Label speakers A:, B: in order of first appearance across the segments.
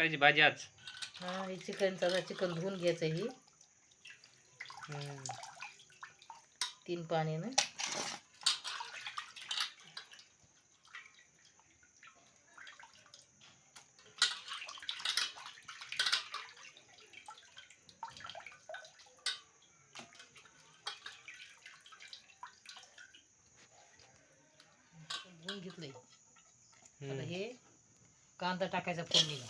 A: करायची भाजी आज
B: हा हे चिकनचा आता चिकन धुवून घ्यायचं ही. तीन पाण्यानं घेतलंय आता. हे कांदा टाकायचा फोडणीला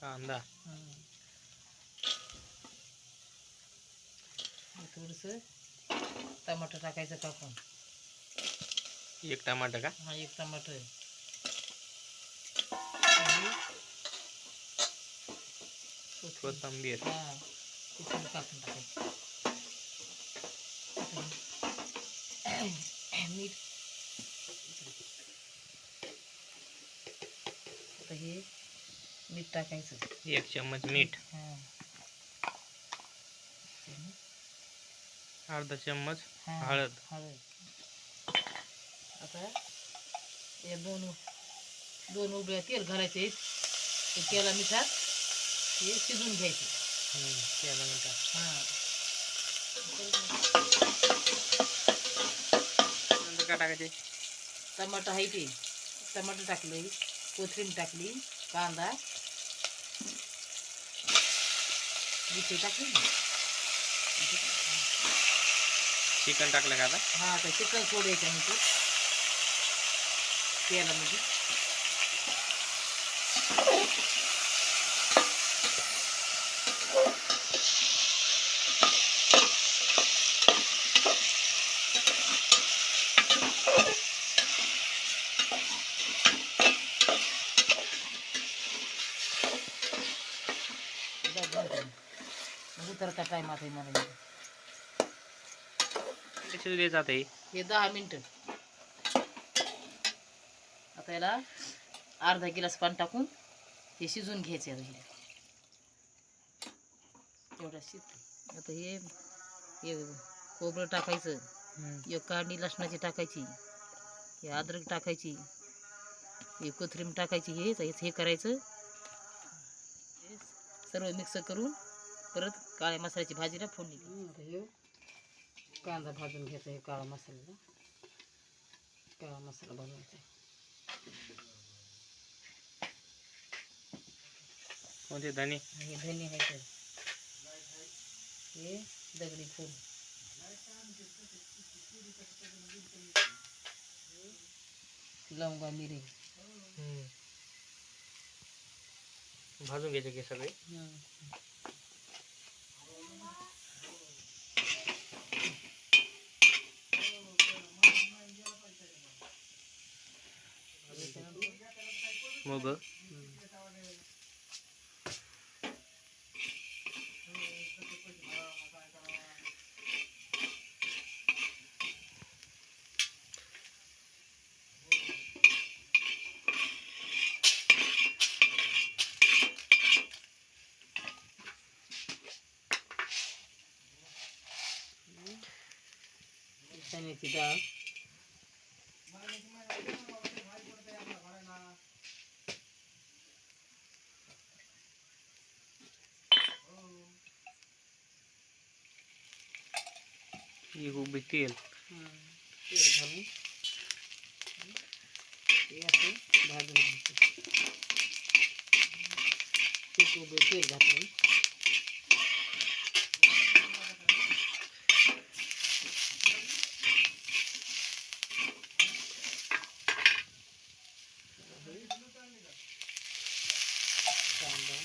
A: कांदा.
B: थोडस टमाटर टाकायचं कापून
A: एक टमाटर का?
B: हा एक टमाटर
A: कोथिंबीर.
B: हा कापून टाकायचं. मीठ. आता हे मीठ टाकायचं.
A: एक चम्मच मीठ. अर्धा चम्मच हळद.
B: हळद. आता हे दोन दोन उभ्या तेल घालायचे. ते तेला मिठात हे शिजून घ्यायचे.
A: हम्म, त्याला मीठ.
B: हा.
A: काय टाकायचे?
B: टमाटर आहे ते. टमाटर टाकलं कोथिंबीर टाकली कांदा मिठी टाकली ना.
A: चिकन टाकलं का आता?
B: हा आता चिकन सोडायचं आहे ते तेलामध्ये. मग उतरता टायमात आहे
A: आता हे
B: दहा मिनटं. आता याला अर्धा गिलास पाणी टाकून हे शिजून घ्यायचं आता हे. शिजते. आता हे हे खोबरं टाकायचं. एक काढणी लसणाची टाकायची. हे अद्रक टाकायची. हे कोथिंबीर टाकायची. हे हे करायचं. सर्व मिक्स करून परत काळ्या मसाल्याची भाजीला फोडणी द्यायची. कांदा भाजून घ्यायचा हे काळा मसाला काळा मसाला बनवायचा
A: कोणते धने?
B: हे धने आहे तर हे दगडी फूल। लवंगा मिरी।
A: हम्म. भाजून घ्यायचे की moda. Bir
B: tanesi daha.
A: एक उभी तेल.
B: तेल घालून. हे असं भाजून घ्यायचं. खूप उभं तेल घातलं कांदा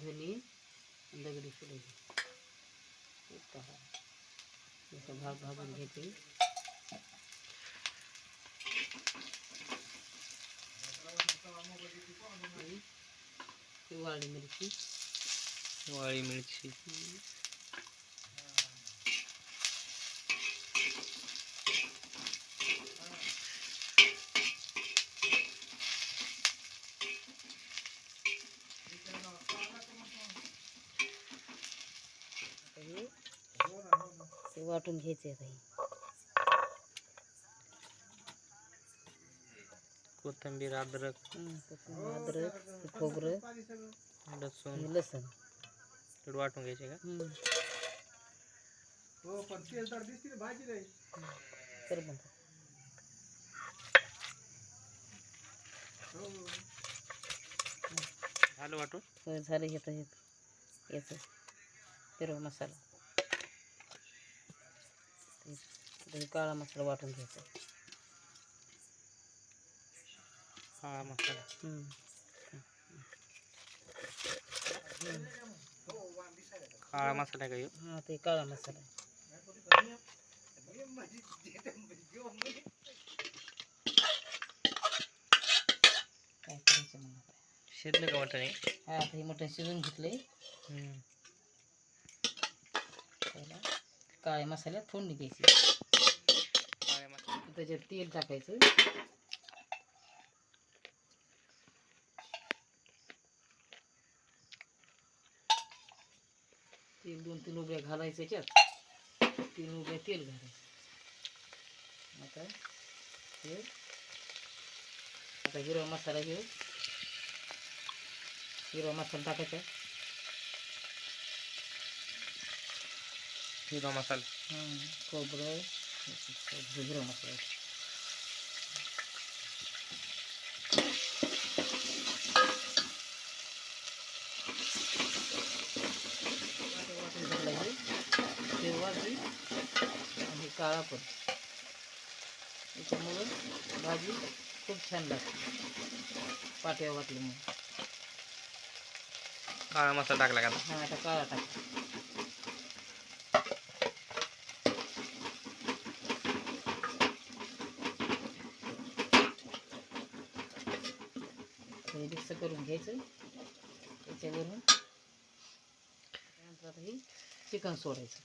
B: धने दगडी फुलायची याचा भाग भाजून घेते हिवाळी मिरची।
A: वाळी मिरची
B: हे ते वाटून घ्यायचे आता हे.
A: कोथिंबीर अद्रक
B: हं, कोथिंबीर, अद्रक हे खोबरं
A: लसूण.
B: आणि लसण.
A: थोडं वाटून घ्यायचे का?
B: हं. कर बंद
A: झालं वाटून?
B: हो झालं हे तर हे याचं हिरवा मसाला. ते- आता हे काळा मसाला वाटून घ्यायचा
A: काळा मसाला
B: हं.
A: काळा मसाला आहे का ह्यो?
B: हा ते काळा मसाला. काय करायचं आता?
A: शिजलं का वाटण हे?
B: हे मटण शिजून घेतलंय काळ्या मसाल्यात फोडणी द्यायची. त्याच्यात तेल टाकायचं. तेल दोन तीन उभ्या घालायचं याच्यात. तीन उभ्या तेल घालायचं. आता हे आता हिरवा मसाला घेऊ हिरवा मसाला टाकायचा.
A: हिरवा मसाला
B: खोबरं हिरवा मसाला आणि काळा पण त्याच्यामुळं भाजी खूप छान लागते पाट्या वाटली म्हणून
A: काळा मसाला टाकला का आता?
B: हा आता काळा टाक असं करून घ्यायचं. त्याच्यावरून त्यानंतर आता हे चिकन सोडायचं.